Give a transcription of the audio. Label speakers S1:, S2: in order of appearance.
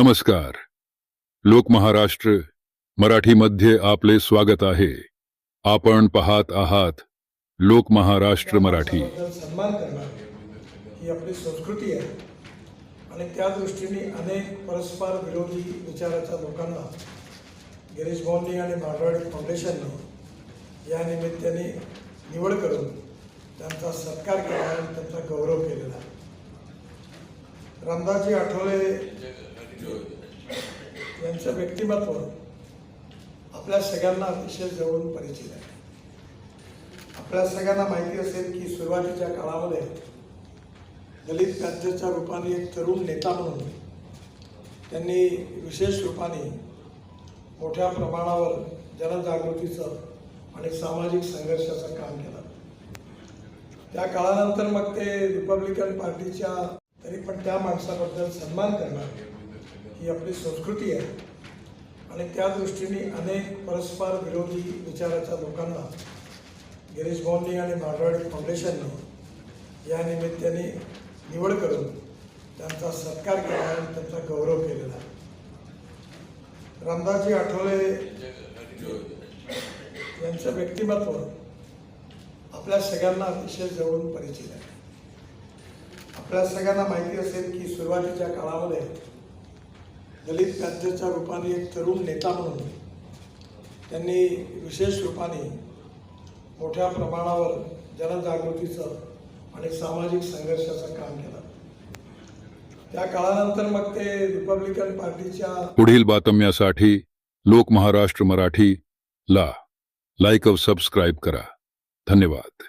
S1: नमस्कार. लोक महाराष्ट्र मराठीमध्ये आपले स्वागत आहे. आपण पाहत आहात लोक महाराष्ट्र मराठी.
S2: सन्मान करणं ही आपली संस्कृती आहे. आणि त्या दृष्टीने अनेक परस्पर विरोधी विचाराच्या लोकांना गिरीश भाऊंनी आणि मारवाडी फाउंडेशनने या निमित्ताने निवड करून त्यांचा सत्कार केला आणि त्यांचा गौरव केलेला आहे. रामदासजी आठवले यांचं व्यक्तिमत्व आपल्या सगळ्यांना अतिशय जवळून परिचित आहे. आपल्या सगळ्यांना माहिती असेल की सुरुवातीच्या काळामध्ये दलित राज्याच्या रूपाने एक तरुण नेता म्हणून त्यांनी विशेष रूपाने मोठ्या प्रमाणावर जनजागृतीचं आणि सामाजिक संघर्षाचं काम केलं. त्या काळानंतर मग ते रिपब्लिकन पार्टीच्या तरी पण त्या माणसाबद्दल सन्मान करणार. ही आपली संस्कृती आहे. आणि त्या दृष्टीने अनेक परस्पर विरोधी विचाराच्या लोकांना गिरीश भाऊंनी आणि मारवाडी फाउंडेशनने या निमित्ताने निवड करून त्यांचा सत्कार केला आणि त्यांचा गौरव केलेला आहे. रामदासजी आठवले यांचं व्यक्तिमत्व आपल्या सगळ्यांना अतिशय जवळून परिचित आहे. आपल्या सगळ्यांना माहिती असेल की सुरुवातीच्या काळामध्ये दलित राज्याच्या रूपाने एक तरुण नेता म्हणून त्यांनी विशेष रूपाने मोठ्या प्रमाणावर जनजागृतीचं आणि सामाजिक संघर्षाचं काम केलं. त्या काळानंतर मग ते रिपब्लिकन पार्टीच्या
S1: पुढील बातम्यासाठी लोक महाराष्ट्र मराठी ला लाईक व सबस्क्राईब करा. धन्यवाद.